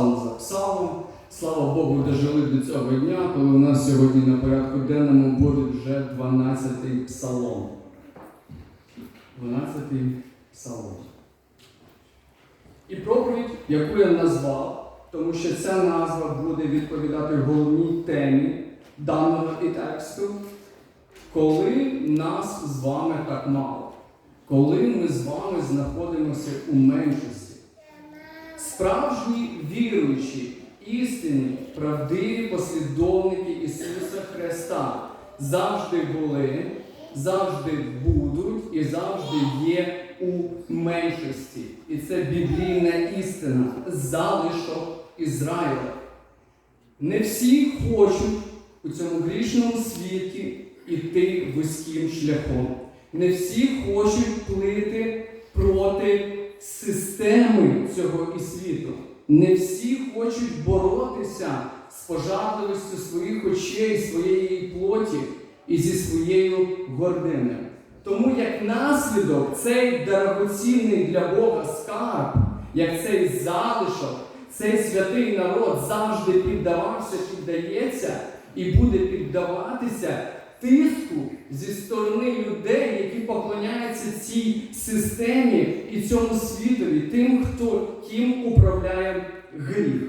псалм за псалмом. Слава Богу, дожили до цього дня, коли у нас сьогодні на порядку денному буде вже 12-й псалом. 12-й псалом. І проповідь, яку я назвав, тому що ця назва буде відповідати головній темі даного і тексту, коли нас з вами так мало, коли ми з вами знаходимося у меншості. Справжні віруючі, істинні, правдиві послідовники Ісуса Христа завжди були, завжди будуть і завжди є у меншості. І це біблійна істина, залишок Ізраїля. Не всі хочуть у цьому грішному світі іти вузьким шляхом. Не всі хочуть плити проти системи цього і світу. Не всі хочуть боротися з пожадливістю своїх очей, своєї плоті і зі своєю гординою. Тому як наслідок цей дорогоцінний для Бога скарб, як цей залишок, цей святий народ завжди піддавався, піддається і буде піддаватися тиску зі сторони людей, які поклоняються цій системі і цьому світові, тим, хто ким управляє гріх.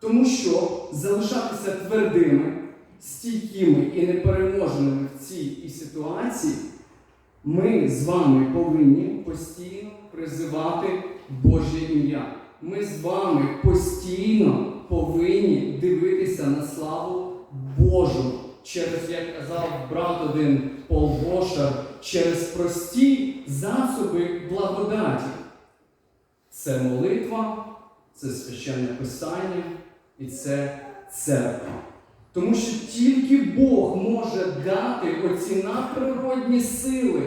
Тому що залишатися твердими, стійкими і непереможеними в цій ситуації, ми з вами повинні постійно призивати Боже ім'я. Ми з вами постійно повинні дивитися на славу Божу через, як казав брат один Пол Бошар, через прості засоби благодаті. Це молитва, це священне писання і це церква. Тому що тільки Бог може дати оці надприродні сили,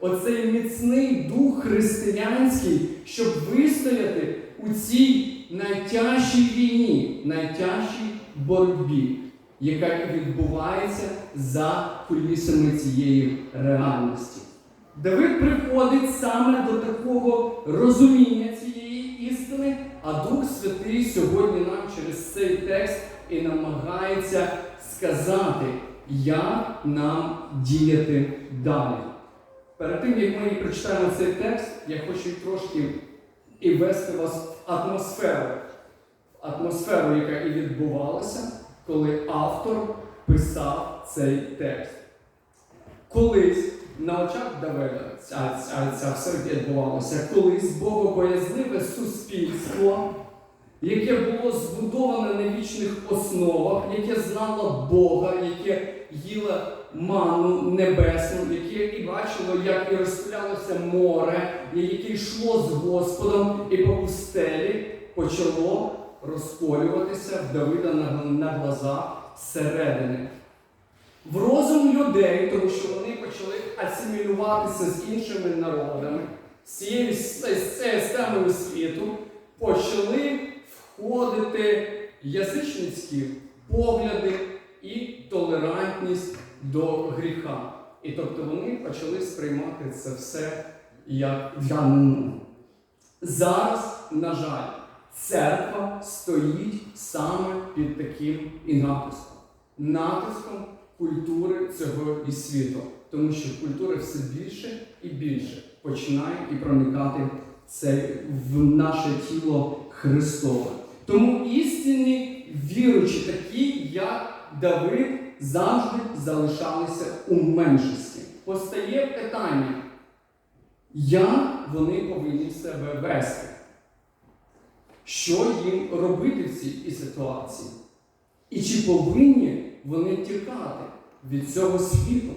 оцей міцний дух християнський, щоб вистояти у цій найтяжчій війні, найтяжчій боротьбі, яка відбувається за кулісами цієї реальності. Давид приходить саме до такого розуміння цієї істини, а Дух Святий сьогодні нам через цей текст і намагається сказати, як нам діяти далі. Перед тим, як ми прочитаємо цей текст, я хочу трошки і ввести вас в атмосферу, в атмосферу, яка і відбувалася, коли автор писав цей текст. Колись на очах Давида ця, ця, ця все відбувалося, колись богобоязливе суспільство, яке було збудоване на вічних основах, яке знало Бога, яке їло ману небесну, яке і бачило, як і розстрілялося море, яке йшло з Господом і по пустелі почало розколюватися в Давида на, на глазах зсередини. В розум людей, тому що вони почали асимілюватися з іншими народами, з цією системою світу, почали входити язичницькі погляди і толерантність до гріха. І тобто вони почали сприймати це все як данину. Зараз, на жаль, церква стоїть саме під таким і натиском. Натиском культури цього і світу. Тому що культура все більше і більше починає і проникати це в наше тіло Христове. Тому істинні віручі, такі, як Давид, завжди залишалися у меншості. Постає питання, як вони повинні себе вести? Що їм робити в цій ситуації? І чи повинні вони тікати від цього світу?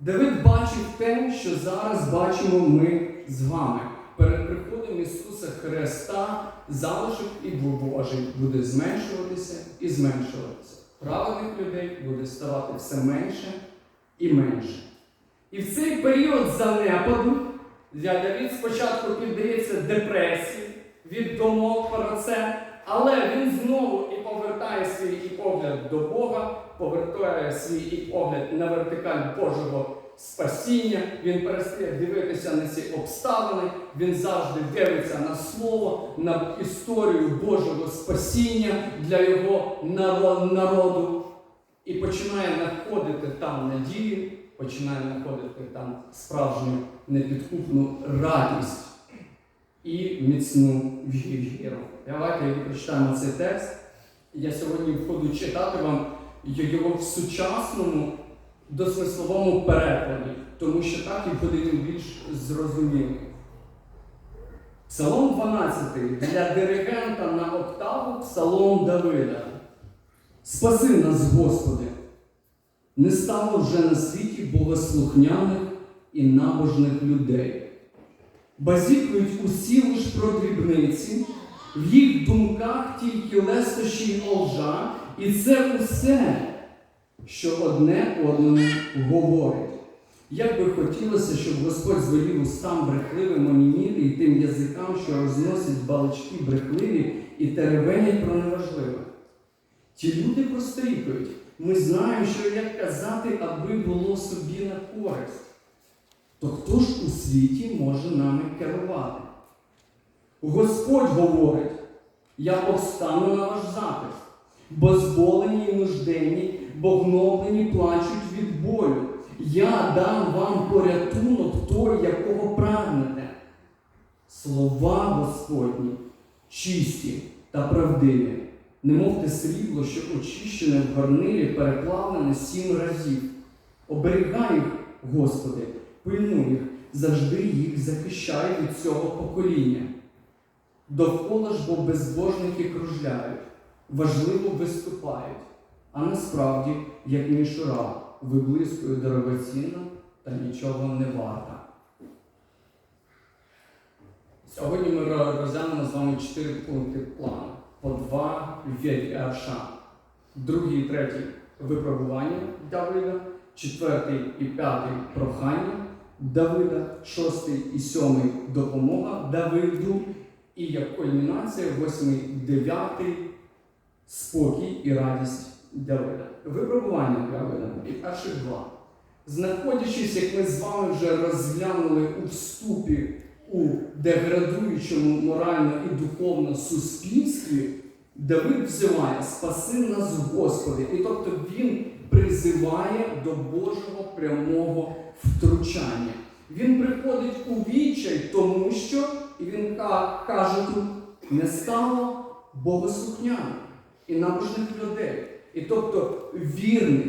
Давид бачив те, що зараз бачимо ми з вами. Перед приходом Ісуса Христа залишок і Божий буде зменшуватися і зменшуватися. Праведних людей буде ставати все менше і менше. І в цей період занепаду Давид спочатку піддається депресії від думок про це, але він знову і повертає свій і погляд до Бога, повертає свій і погляд на вертикаль Божого спасіння, він перестає дивитися на ці обставини, він завжди дивиться на слово, на історію Божого спасіння для його народу. І починає знаходити там надію, починає знаходити там справжню непідкупну радість і міцну віру. Давайте прочитаємо цей текст. Я сьогодні буду читати вам його в сучасному досмисловому перекладі, тому що так і буде він більш зрозумілий. Псалом 12 для диригента на октаву Псалом Давида. Спаси нас, Господи! Не стало вже на світі богослухняних і набожних людей. Базікують усі лиш про дрібниці, в їх думках тільки лестощі й олжа, і це усе, що одне одному говорить. Як би хотілося, щоб Господь звелів устам брехливим оніміти і тим язикам, що розносять балачки брехливі і теревенять про неважливе. Ті люди прострікують. Ми знаємо, що як казати, аби було собі на користь. То хто ж у світі може нами керувати? Господь говорить, я повстану на ваш захист, бо зболені і нужденні, бо гноблені плачуть від болю. Я дам вам порятунок той, якого прагнете. Слова Господні чисті та правдиві, немов те срібло, що очищене в горнилі, переплавлене сім разів. Оберігай Господи, пильнуй їх, завжди їх захищай від цього покоління. Довкола ж бо безбожники кружляють, важливо виступають, а насправді, як мішура, виблискує дорогоцінна та нічого не варта. Сьогодні ми розглянемо з вами чотири пункти плану. По два вірша. Другий і третій випробування Давида, четвертий і п'ятий прохання Давида, шостий і сьомий допомога Давиду, і як кульмінація, восьмий, дев'ятий спокій і радість Давида. Випробування Давида і перших два. Знаходячись, як ми з вами вже розглянули у вступі у деградуючому морально і духовно суспільстві, Давид взиває спаси нас, Господи. І тобто він призиває до Божого прямого втручання. Він приходить у відчай, тому що, і він каже тут, не стало богослухняних і набожних людей. І тобто вірних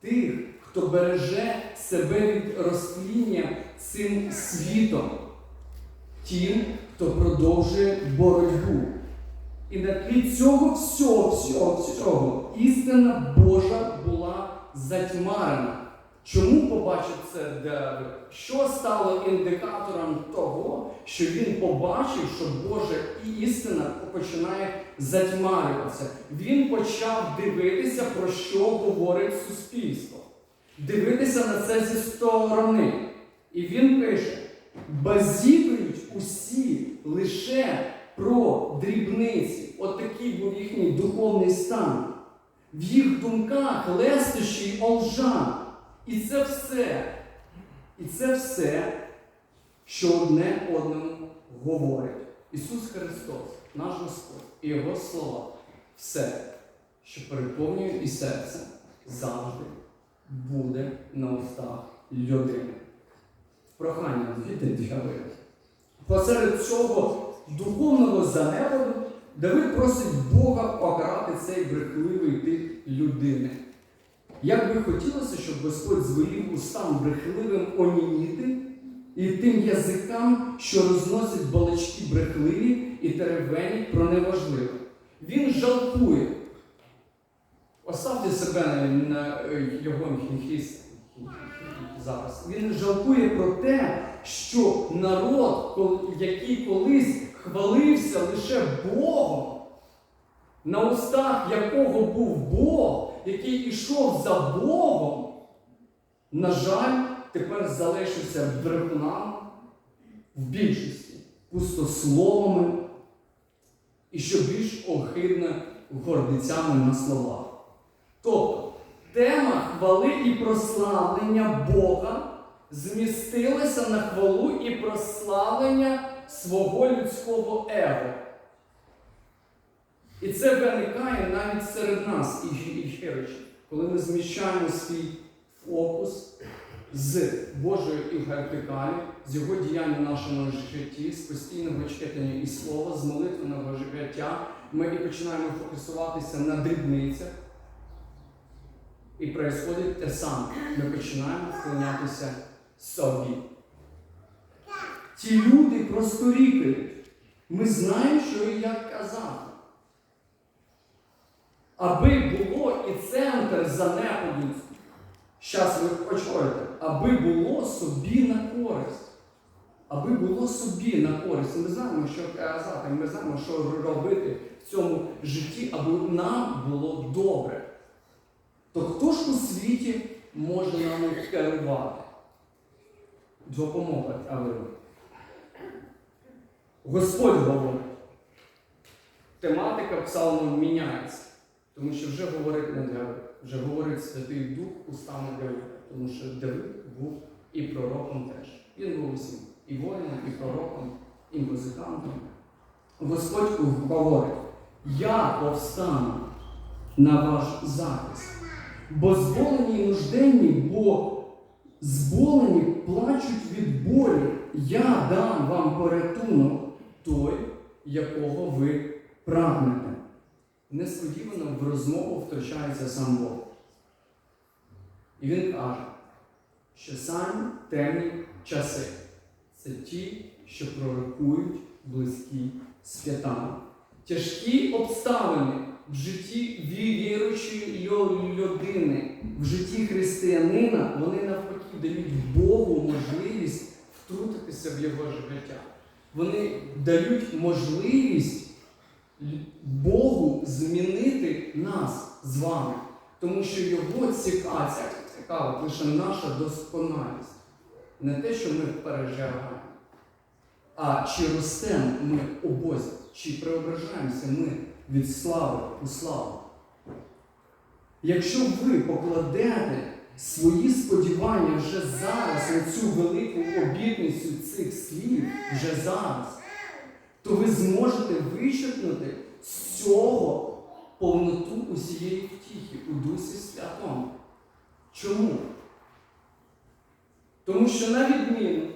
тих, хто береже себе від розтління цим світом, тим, хто продовжує боротьбу. І на тлі цього всього, всього, всього істина Божа була затьмарена. Чому побачив це Давид? Що стало індикатором того, що він побачив, що Божа істина починає затьмарюватися? Він почав дивитися, про що говорить суспільство. Дивитися на це зі сторони. І він пише: базікують усі лише про дрібниці. От такий був їхній духовний стан. В їх думках лестощі й олжа. І це все, і це все, що одне одному говорить. Ісус Христос, наш Господь, і Його слова, все, що переповнює і серце, завжди буде на устах людини. Прохання від Давида. Посеред цього духовного занепаду Давид просить Бога покарати цей брехливий тип людини. Як би хотілося, щоб Господь звелів устам брехливим оніміти і тим язикам, що розносять балачки брехливі і теревенять про неважливе. Він жалкує. Оставте себе на, на е, його хіст зараз. Він жалкує про те, що народ, який колись хвалився лише Богом, на устах якого був Бог, який ішов за Богом, на жаль, тепер залишився брехунами в більшості, пустословами і що більш огидне гордицями на словах. Тобто тема хвали і прославлення Бога змістилися на хвалу і прославлення свого людського его. І це виникає навіть серед нас, і, і віруючих, коли ми зміщаємо свій фокус з Божої вертикалі, з його діяння в нашому житті, з постійного читання і слова, з молитвеного життя, ми і починаємо фокусуватися на дрібницях. І происходить те саме. Ми починаємо вклонятися собі. Ті люди просто рікають. Ми знаємо, що і як казати. Аби було і центр занепаду, зараз ви почуєте, аби було собі на користь. Аби було собі на користь. Ми знаємо, що казати, ми знаємо, що робити в цьому житті, аби нам було добре. То хто ж у світі може нам керувати? Допомога, але Господь говорить. Тематика псалму міняється. Тому що вже говорить не Давид, вже говорить Святий Дух устами Давида. Тому що Давид був і пророком теж. Він був усім. І воїном, і пророком, і музикантом. Господь говорить: я повстану на ваш захист. Бо зболені і нужденні, бо зболені плачуть від болі. Я дам вам порятунок той, якого ви прагнете. Несподівано в розмову втручається сам Бог. І він каже, що самі темні часи це ті, що пророкують близькі святами. Тяжкі обставини в житті віруючої людини, в житті християнина, вони навпаки дають Богу можливість втрутитися в його життя. Вони дають можливість Богу змінити нас з вами. Тому що його цікавить, цікавить лише наша досконалість. Не те, що ми переживаємо, а чи ростемо ми у Бозі, чи преображаємося ми від слави у славу. Якщо ви покладете свої сподівання вже зараз на цю велику обітницю цих слів, вже зараз, то ви зможете вичерпнути з цього повноту усієї втіхи у Дусі Святому. Чому? Тому що на відміну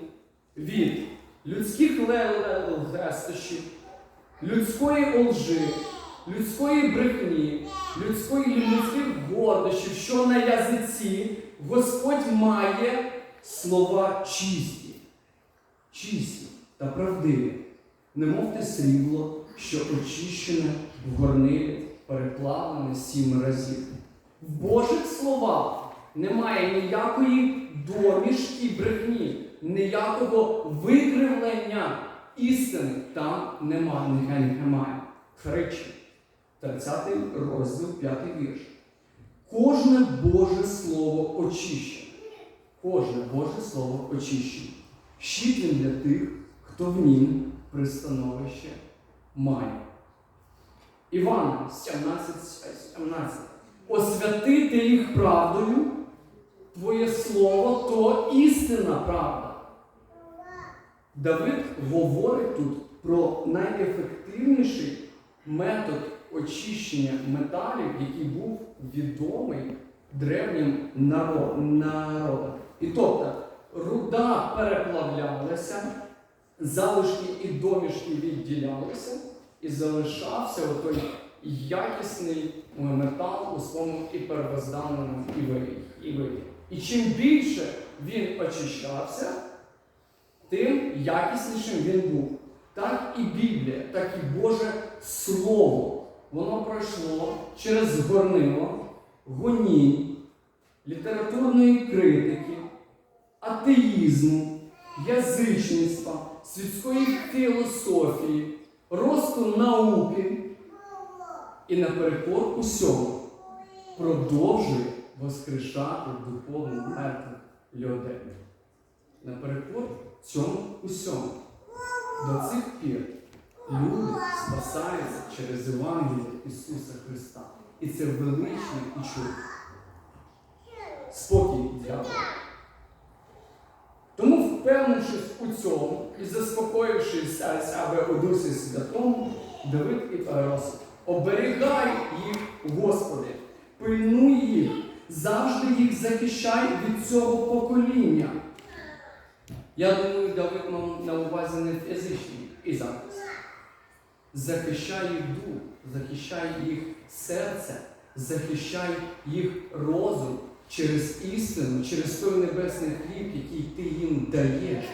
від людських лестощів, людської лжи, людської брехні, людської людських гордощів, що на язиці, Господь має слова чисті, чисті та правдиві, немов те срібло, що очищене в горнилі, переплавлене сім разів. В Божих словах немає ніякої домішки брехні, ніякого викривлення істини там немає, немає. Притчі, 30 розділ, 5 вірш. Кожне Боже Слово очищене. Кожне Боже Слово очищене. Щит він для тих, хто в нім пристановище має. Івана 17, 17. Освятити їх правдою, Твоє слово то істинна правда. Давид говорить тут про найефективніший метод очищення металів, який був відомий древнім народам. І тобто руда переплавлялася, залишки і домішки відділялися, і залишався отой якісний метал у своєму і первозданному і. І чим більше він очищався, тим якіснішим він був. Так і Біблія, так і Боже Слово. Воно пройшло через горнило, гонінь, літературної критики, атеїзму, язичництва, світської філософії, росту науки і наперекор усьому продовжує воскрешати духовно мертвих людей. Наперекор цьому усьому. До цих пір люди спасаються через Євангеліє Ісуса Христа. І це величне і чудо. Спокій дякую. у цьому і заспокоївши себе у Дусі Святому, Давид і просить, оберігай їх, Господи, пильнуй їх, завжди їх захищай від цього покоління. Я думаю, Давид мав на увазі не фізичний і захист. Захищай їх дух, захищай їх серце, захищай їх розум через істину, через той небесний хліб, який ти їм даєш,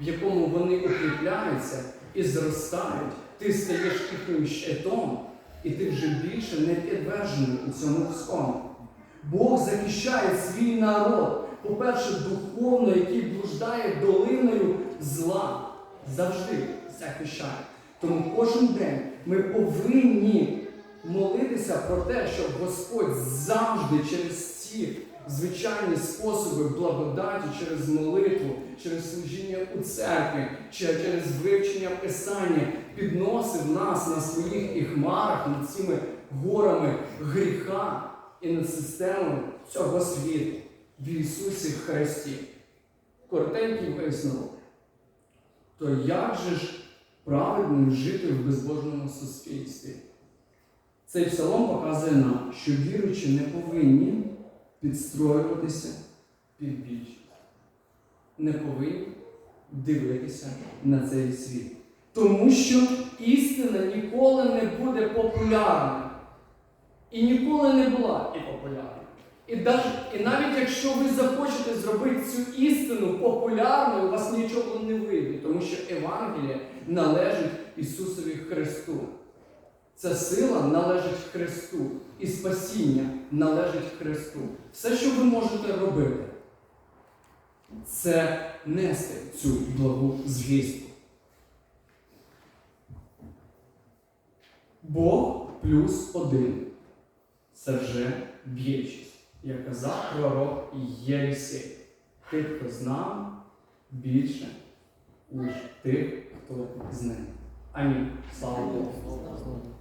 в якому вони укріпляються і зростають. Ти стаєш їхнім щитом, і ти вже більше не підтверджений у цьому всьому. Бог захищає свій народ, по-перше, духовно, який блуждає долиною зла. Завжди захищає. Тому кожен день ми повинні молитися про те, щоб Господь завжди через ці звичайні способи благодаті, через молитву, через служіння у церкві, чи через вивчення Писання підносив нас на своїх і хмарах над цими горами гріха і над системою цього світу в Ісусі Христі. Коротенький висновок. То як же ж праведним жити в безбожному суспільстві? Цей псалом показує нам, що віруючі не повинні підстроюватися під більшість. Не повинні дивитися на цей світ. Тому що істина ніколи не буде популярна. І ніколи не була і популярна. І, навіть якщо ви захочете зробити цю істину популярною, у вас нічого не вийде, тому що Евангеліє належить Ісусові Христу. Ця сила належить Христу, і спасіння належить Христу. Все, що ви можете робити, це нести цю благу звістку. Бог плюс один. Це вже більшість, як казав пророк Єлісей. Тих, хто з нами, більше, ніж тих, хто з ним. Амінь. Слава Богу.